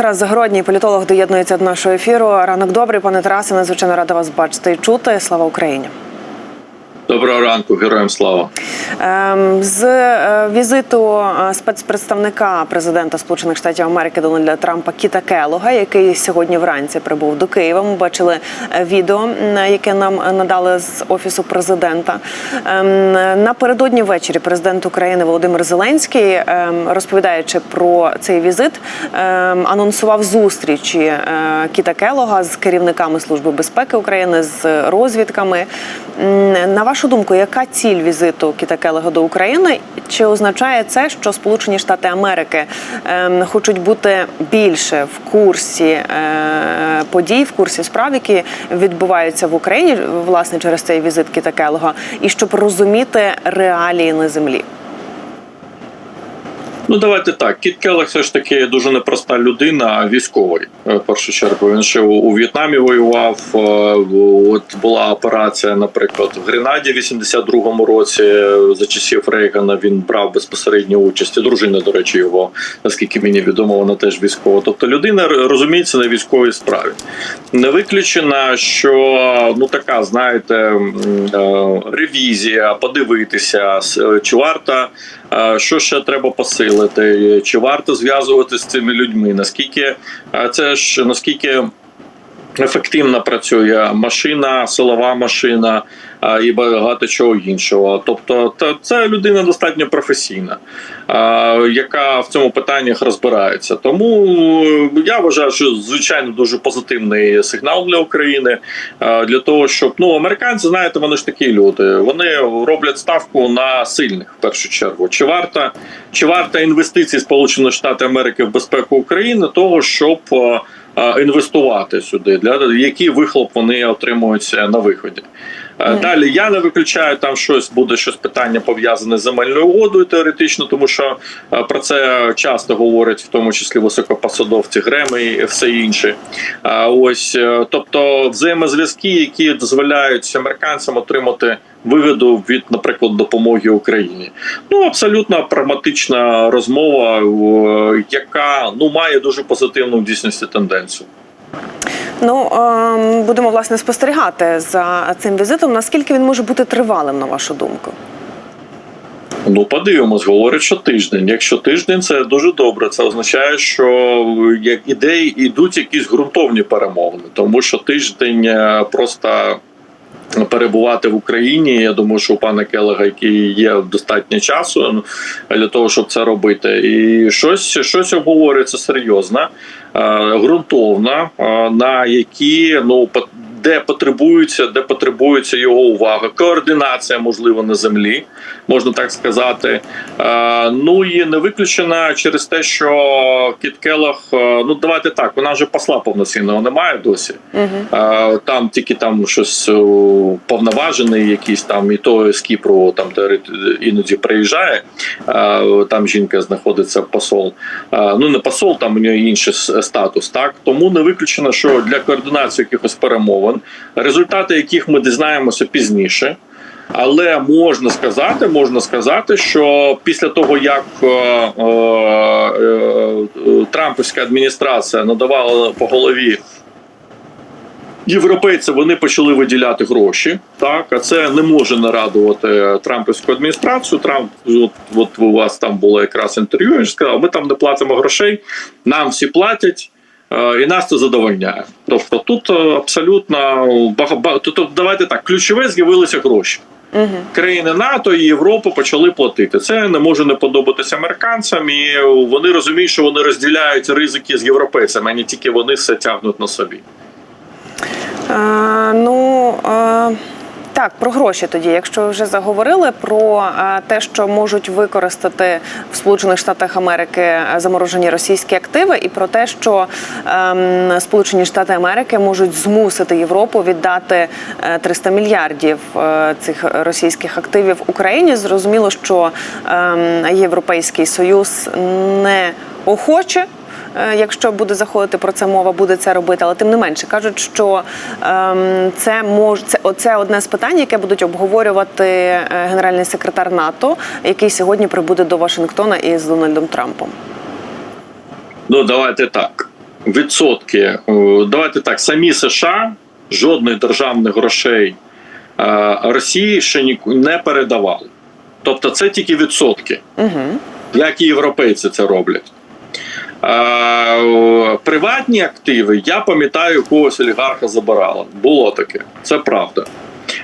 Тарас Загородній, політолог, доєднується до нашого ефіру. Ранок добрий, пане Тарасе. Надзвичайно рада вас бачити і чути. Слава Україні. Доброго ранку, героям слава. Ем, З е, візиту е, спецпредставника президента Сполучених Штатів Америки Дональда Трампа Кіта Келога, який сьогодні вранці прибув до Києва. Ми бачили е, відео, яке нам надали з офісу президента. Ем, Напередодні ввечері президент України Володимир Зеленський, ем, розповідаючи про цей візит, анонсував зустрічі Кіта Келога з керівниками Служби безпеки України з розвідками. На вашу думку, яка ціль візиту Кіта Келега до України? Чи означає це, що Сполучені Штати Америки е, хочуть бути більше в курсі е, подій, в курсі справ, які відбуваються в Україні, власне, через цей візит Кіта Келега, і щоб розуміти реалії на землі? Ну давайте так. Кіт Келлог все ж таки дуже непроста людина, військовий е, в першу чергу. Він ще у, В'єтнамі воював. е, От була операція, наприклад, в Гренаді в 82-му році е, за часів Рейгана. Він брав безпосередню участь. І Дружина, до речі, його наскільки мені відомо, вона теж військова. Тобто людина розуміється на військовій справі. Не виключено, що ну така, знаєте, ревізія, подивитися, чи варто, е, що ще треба посилити, чи варто зв'язувати з цими людьми, наскільки це ж наскільки. Ефективно працює машина, силова машина і багато чого іншого. Тобто, це людина достатньо професійна, яка в цьому питаннях розбирається. Тому я вважаю, що звичайно дуже позитивний сигнал для України для того, щоб ну американці, знаєте, вони ж такі люди. Вони роблять ставку на сильних в першу чергу. Чи варта чи варта інвестиції Сполучених Штатів Америки в безпеку України, того щоб інвестувати сюди, для який вихлоп вони отримують е, на виході. Е, Далі я не виключаю там щось буде щось питання пов'язане з земельною угодою теоретично, тому що е, про це часто говорять, в тому числі високопосадовці Греми і все інше. А ось е, тобто взаємозв'язки, які дозволяють американцям отримати вигоду від, наприклад, допомоги Україні. Ну абсолютно прагматична розмова, яка ну має дуже позитивну в дійсності тенденцію. Ну ем, будемо власне спостерігати за цим візитом. Наскільки він може бути тривалим, на вашу думку? Ну, подивимось, говорять, що тиждень. Якщо тиждень, це дуже добре. Це означає, що як ідеї йдуть якісь ґрунтовні перемовини, тому що тиждень е, просто. Перебувати в Україні, я думаю, що у пана Келега, який є достатньо часу ну, для того, щоб це робити, і щось щось обговорюється серйозно, е, ґрунтовно, е, на які ну де потребується, де потребується його увага, координація, можливо, на землі, можна так сказати. Е, Ну і не виключена через те, що Кіт Келлог, е, ну давайте так, вона вже посла повноцінного немає досі. Угу. Там тільки там щось повноважений, якийсь там, і то з Кіпру там іноді приїжджає. Там жінка знаходиться посол. Ну не посол, там у нього інший статус. Так тому не виключено, що для координації якихось перемовин, результати яких ми дізнаємося пізніше. Але можна сказати, можна сказати, що після того, як е, е, е, Трампівська адміністрація надавала по голові європейці, вони почали виділяти гроші. Так, а це не може нарадувати Трампівську адміністрацію. Трамп, от, от у вас там було якраз інтерв'ю. Він сказав, ми там не платимо грошей, нам всі платять. Е, І нас це задовольняє. Тобто тут е, абсолютно. Тобто, давайте так, ключове з'явилися гроші. Угу. Країни НАТО і Європа почали платити. Це не може не подобатися американцям, і вони розуміють, що вони розділяють ризики з європейцями, а не тільки вони все тягнуть на собі. Е, ну е, так, про гроші тоді. Якщо ви вже заговорили про е, те, що можуть використати в Сполучених Штатах Америки е, заморожені російські активи, і про те, що ем, Сполучені Штати Америки можуть змусити Європу віддати е, 300 мільярдів е, цих російських активів Україні. Зрозуміло, що ем, Європейський Союз не охоче Е, Якщо буде заходити про це мова, буде це робити, але тим не менше кажуть, що ем, це мож це, це одне з питань, яке будуть обговорювати е, генеральний секретар НАТО, який сьогодні прибуде до Вашингтона із Дональдом Трампом. Ну давайте так. відсотки, е, давайте так, самі США жодних державних грошей е, Росії ще не передавали. Тобто це тільки відсотки, Угу. як і європейці це роблять. Приватні активи, я пам'ятаю, когось олігарха забирала. Було таке, це правда.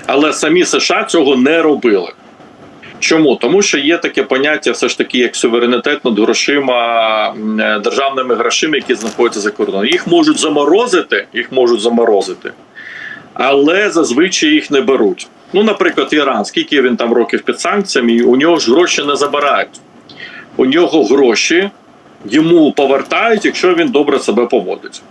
Але самі США цього не робили. Чому? Тому що є таке поняття, все ж таки, як суверенітет над грошима, е, державними грошима, які знаходяться за кордоном. Їх можуть заморозити, їх можуть заморозити, але зазвичай їх не беруть. Ну, наприклад, Іран, скільки він там років під санкціями, у нього ж гроші не забирають. У нього гроші йому повертають, якщо він добре себе поводить.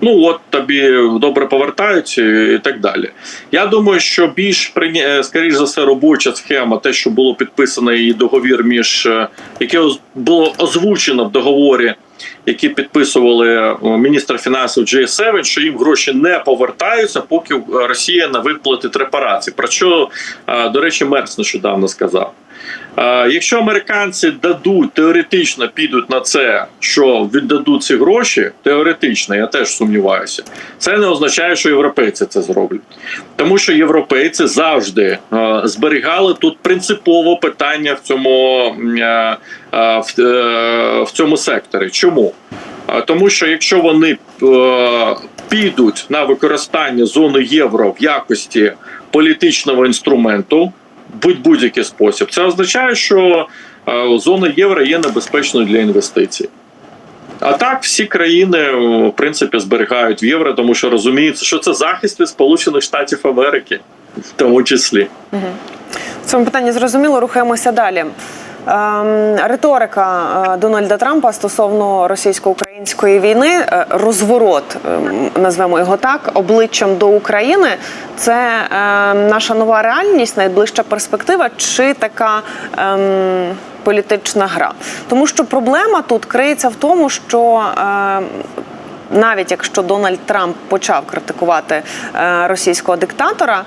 Ну от тобі добре повертають і так далі. Я думаю, що більш е, скоріш за все робоча схема, те, що було підписано і договір між е, яке було озвучено в договорі, які підписували е, міністр фінансів G7, що їм гроші не повертаються, поки Росія не виплатить репарації. Про що, до речі, Мерц нещодавно сказав. Е, Якщо американці дадуть теоретично підуть на це, що віддадуть ці гроші, теоретично, я теж сумніваюся, це не означає, що європейці це зроблять, тому що європейці завжди е, зберігали тут принципово питання в цьому е, в, цьому секторі. Чому? Тому що якщо вони підуть на використання зони євро в якості політичного інструменту, будь-який спосіб, це означає, що е, зона євро є небезпечною для інвестицій. А так всі країни в принципі зберігають євро, тому що розуміється, що це захист від Сполучених Штатів Америки, в тому числі. В цьому питанні зрозуміло, рухаємося далі. Ем, риторика е, Дональда Трампа стосовно російсько-української війни, е, розворот, ем, назвемо його так, обличчям до України. Це е, наша нова реальність, найближча перспектива, чи така ем, політична гра? Тому що проблема тут криється в тому, що е, навіть якщо Дональд Трамп почав критикувати е, російського диктатора,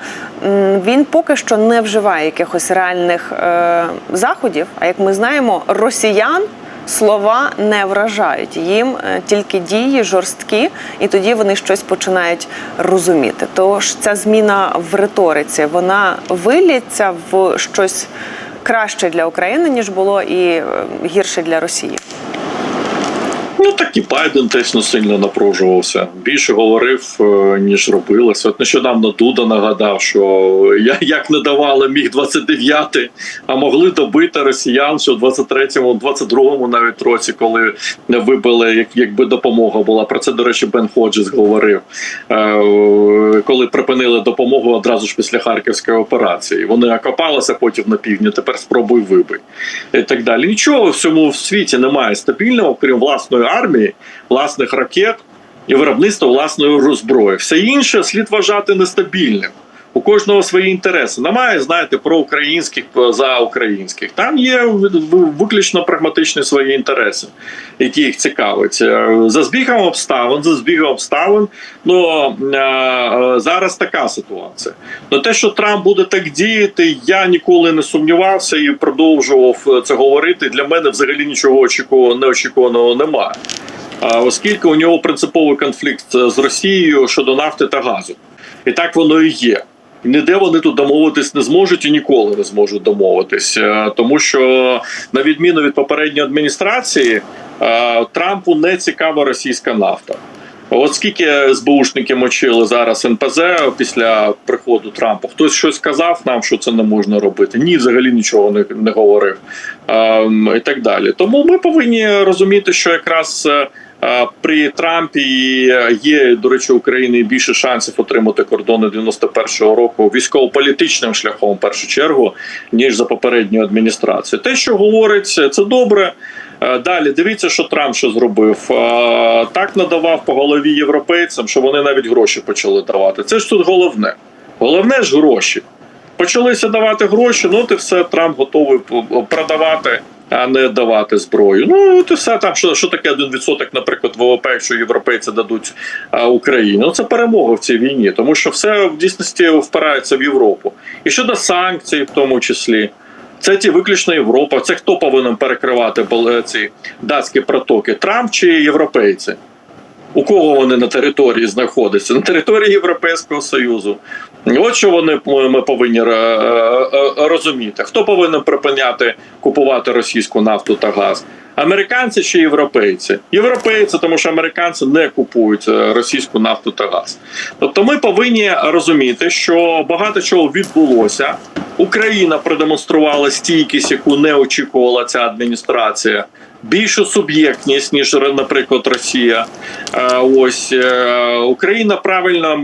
він поки що не вживає якихось реальних е, заходів. А як ми знаємо, росіян. Слова не вражають їм е, тільки дії жорсткі, і тоді вони щось починають розуміти. Тож ця зміна в риториці вона виліться в щось краще для України ніж було, і гірше для Росії. Ну так і Байден теж сильно напружувався. Більше говорив, е, ніж робилося. От нещодавно Дуда нагадав, що я як не давали міг 29, а могли добити росіян, що в 23-му, 22-му навіть році, коли не вибили, як якби допомога була. Про це, до речі, Бен Ходжес говорив. Е, Коли припинили допомогу одразу ж після харківської операції. Вони окопалися потім на півдні. Тепер спробуй вибий і так далі. Нічого в цьому світі немає стабільного, крім власної армії, власних ракет і виробництва власної розброї. Все інше слід вважати нестабільним. У кожного свої інтереси. Немає, знаєте, про українських за українських. Там є виключно прагматичні свої інтереси, які їх цікавить. Е, За збігом обставин, за збігом обставин. Ну е, е, зараз така ситуація. Ну те, що Трамп буде так діяти, я ніколи не сумнівався і продовжував це говорити. Для мене взагалі нічого очікуваного неочікуваного немає. Оскільки у нього принциповий конфлікт з Росією щодо нафти та газу, і так воно і є. Ніде вони тут домовитись не зможуть і ніколи не зможуть домовитись, Е, тому що на відміну від попередньої адміністрації е, Трампу не цікава російська нафта. От скільки СБУшники мочили зараз НПЗ після приходу Трампа, хтось щось сказав нам, що це не можна робити. Ні, взагалі нічого не, не говорив ем, і так далі. Тому ми повинні розуміти, що якраз. При Трампі є, до речі, України більше шансів отримати кордони 91-го року військово-політичним шляхом, в першу чергу, ніж за попередню адміністрацію. Те, що говорить, це добре. Далі дивіться, що Трамп що зробив. Так надавав по голові європейцям, що вони навіть гроші почали давати. Це ж тут головне. Головне ж гроші. Почалися давати гроші, ну ти все Трамп готовий продавати, а не давати зброю. Ну ти все там, що що таке 1%, наприклад, ВВП, якщо європейці дадуть Україні. Ну це перемога в цій війні, тому що все в дійсності впирається в Європу. І щодо санкцій, в тому числі. Це ті виключно Європа. Це хто повинен перекривати ці датські протоки? Трамп чи європейці? У кого вони на території знаходяться? На території Європейського Союзу. От що вони ми повинні е, е, розуміти. Хто повинен припиняти купувати російську нафту та газ? Американці чи європейці? Європейці, тому що американці не купують е, російську нафту та газ. Тобто, ми повинні розуміти, що багато чого відбулося. Україна продемонструвала стійкість, яку не очікувала ця адміністрація. Більшу суб'єктність ніж, наприклад, Росія. Е, Ось е, Україна правильно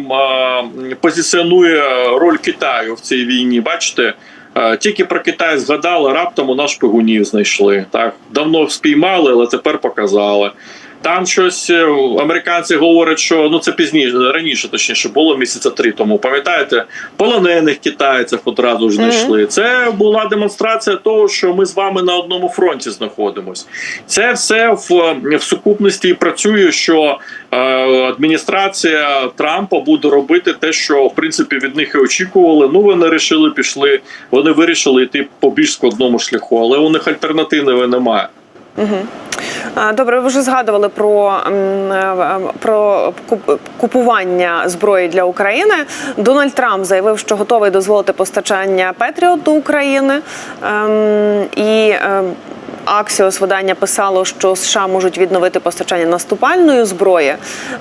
позиціонує роль Китаю в цій війні. Бачите, Е, тільки про Китай згадали, раптом у нас шпигунів знайшли. Так давно спіймали, але тепер показали. Там щось е, американці говорять, що ну це пізніше раніше, точніше було місяця три тому. Пам'ятаєте, полонених китайців одразу ж знайшли. Це була демонстрація того, що ми з вами на одному фронті знаходимось. Це все в, в сукупності і працює, що е, адміністрація Трампа буде робити те, що в принципі від них і очікували. Ну вони вирішили, пішли. Вони вирішили йти по більш складному шляху, але у них альтернативи немає. А, Добре, ви вже згадували про, е, про куп- купування зброї для України. Дональд Трамп заявив, що готовий дозволити постачання Петріот до України. Ем, і ем, Аксіос видання писало, що США можуть відновити постачання наступальної зброї.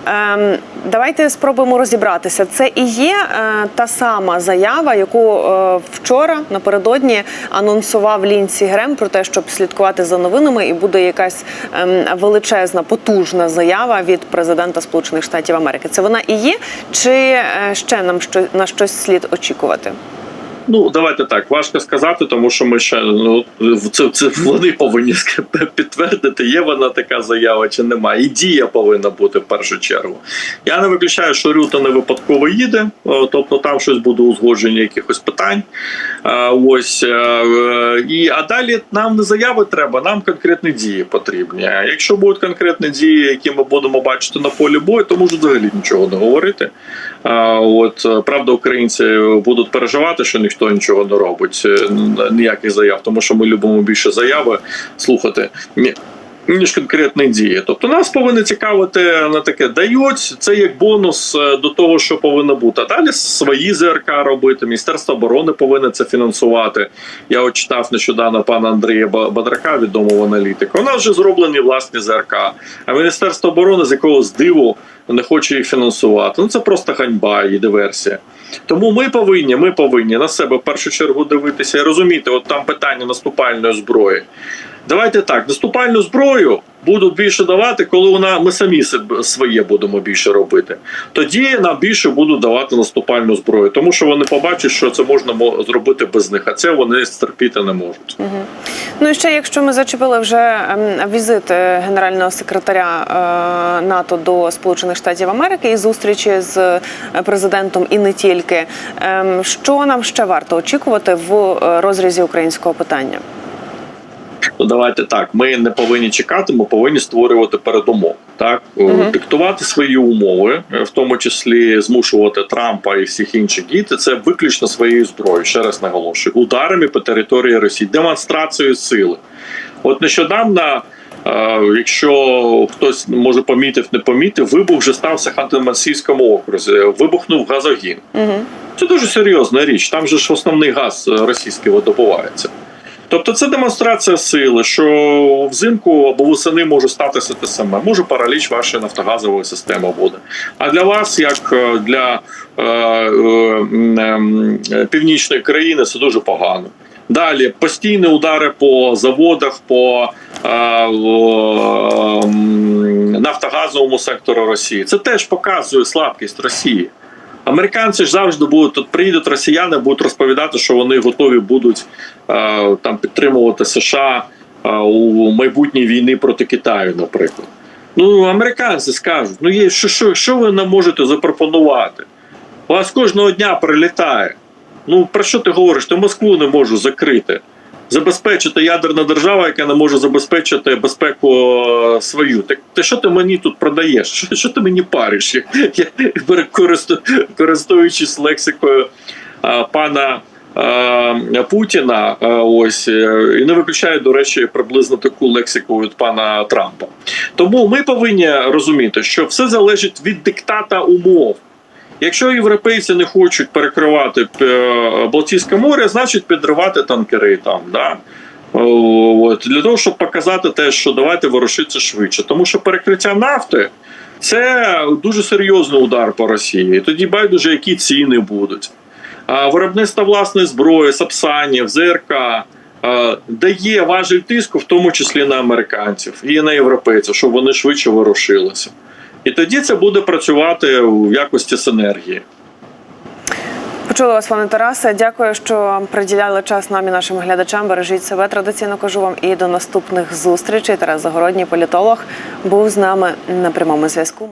Ем, давайте спробуємо розібратися. Це і є е, та сама заява, яку е, вчора напередодні анонсував Лінсі Грем про те, щоб слідкувати за новинами, і буде якась ем, величезна, потужна заява від президента Сполучених Штатів Америки. Це вона і є, чи е, ще нам що на щось слід очікувати? Ну, давайте так, важко сказати, тому що ми ще ну це, це вони повинні підтвердити, є вона така заява чи немає. І дія повинна бути в першу чергу. Я не виключаю, що Рюта не випадково їде, тобто там щось буде узгодження якихось питань. Ось е, е, і а далі нам не заяви треба, нам конкретні дії потрібні. Якщо будуть конкретні дії, які ми будемо бачити на полі бою, то можуть взагалі нічого не говорити. От е, правда, українці будуть переживати, що ніхто нічого не робить, е, ніяких заяв, тому що ми любимо більше заяви слухати. Ніж конкретні дії, тобто нас повинно цікавити на таке дають це як бонус е, до того, що повинно бути. А далі свої ЗРК робити. Міністерство оборони повинно це фінансувати. Я от читав нещодавно пана Андрія Ба- Бадрака, відомого аналітика. У нас вже зроблені власні ЗРК. А міністерство оборони з якогось диву не хоче їх фінансувати. Ну це просто ганьба і диверсія. Тому ми повинні, ми повинні на себе в першу чергу дивитися і розуміти, от там питання наступальної зброї. Давайте так, наступальну зброю будуть більше давати, коли вона ми самі своє будемо більше робити. Тоді нам більше будуть давати наступальну зброю, тому що вони побачать, що це можна зробити без них, а це вони стерпіти не можуть. Ну і ще якщо ми зачепили вже ем, візит е, генерального секретаря е, НАТО до Сполучених Штатів Америки і зустрічі з е, президентом, і не тільки, ем, що нам ще варто очікувати в розрізі українського питання? Ну давайте так. Ми не повинні чекати, ми повинні створювати передумов. Так Мгм. диктувати свої умови, е, в тому числі змушувати Трампа і всіх інших діти. Це виключно своєю зброєю. Ще раз наголошую, ударами по території Росії, демонстрацією сили. От нещодавно. е, Якщо хтось може помітив, не помітив, вибух вже стався в Ханты-Мансійському окрузі. Вибухнув газогін. Угу. Це дуже серйозна річ. Там же ж основний газ російський видобувається. Тобто це демонстрація сили, що взимку або восени може статися те саме. Може параліч вашої нафтогазової системи буде. А для вас, як е, для е, е, е, північної країни, це дуже погано. Далі постійні удари по заводах, по е, м, нафтогазовому сектору Росії. Це теж показує слабкість Росії. Американці ж завжди будуть тут приїдуть росіяни, будуть розповідати, що вони готові будуть е, там підтримувати США е, у майбутній війни проти Китаю, наприклад. Ну, американці скажуть: ну є що, що, що ви нам можете запропонувати? Вас кожного дня прилітає. Ну про що ти говориш? Ти Москву не можу закрити. Забезпечити ядерна держава, яка не може забезпечити безпеку е, свою. Так ти що ти мені тут продаєш? Що, що ти мені париш? Я, користу- користуючись лексикою а, пана е, Путіна. е, Ось е, і не виключають, до речі, приблизно таку лексику від пана Трампа. Тому ми повинні розуміти, що все залежить від диктата умов. Якщо європейці не хочуть перекривати е, Балтійське море, значить підривати танкери там. Да? От, для того, щоб показати те, що давайте ворушитися швидше. Тому що перекриття нафти це дуже серйозний удар по Росії. Тоді байдуже, які ціни будуть. А виробництво власної зброї, Сапсанів, ЗРК е, дає важель тиску, в тому числі на американців і на європейців, щоб вони швидше ворушилися. І тоді це буде працювати в якості синергії. Почули вас, пане Тарасе. Дякую, що приділяли час нам і нашим глядачам. Бережіть себе. Традиційно кажу вам і до наступних зустрічей. Тарас Загородній, політолог, був з нами на прямому зв'язку.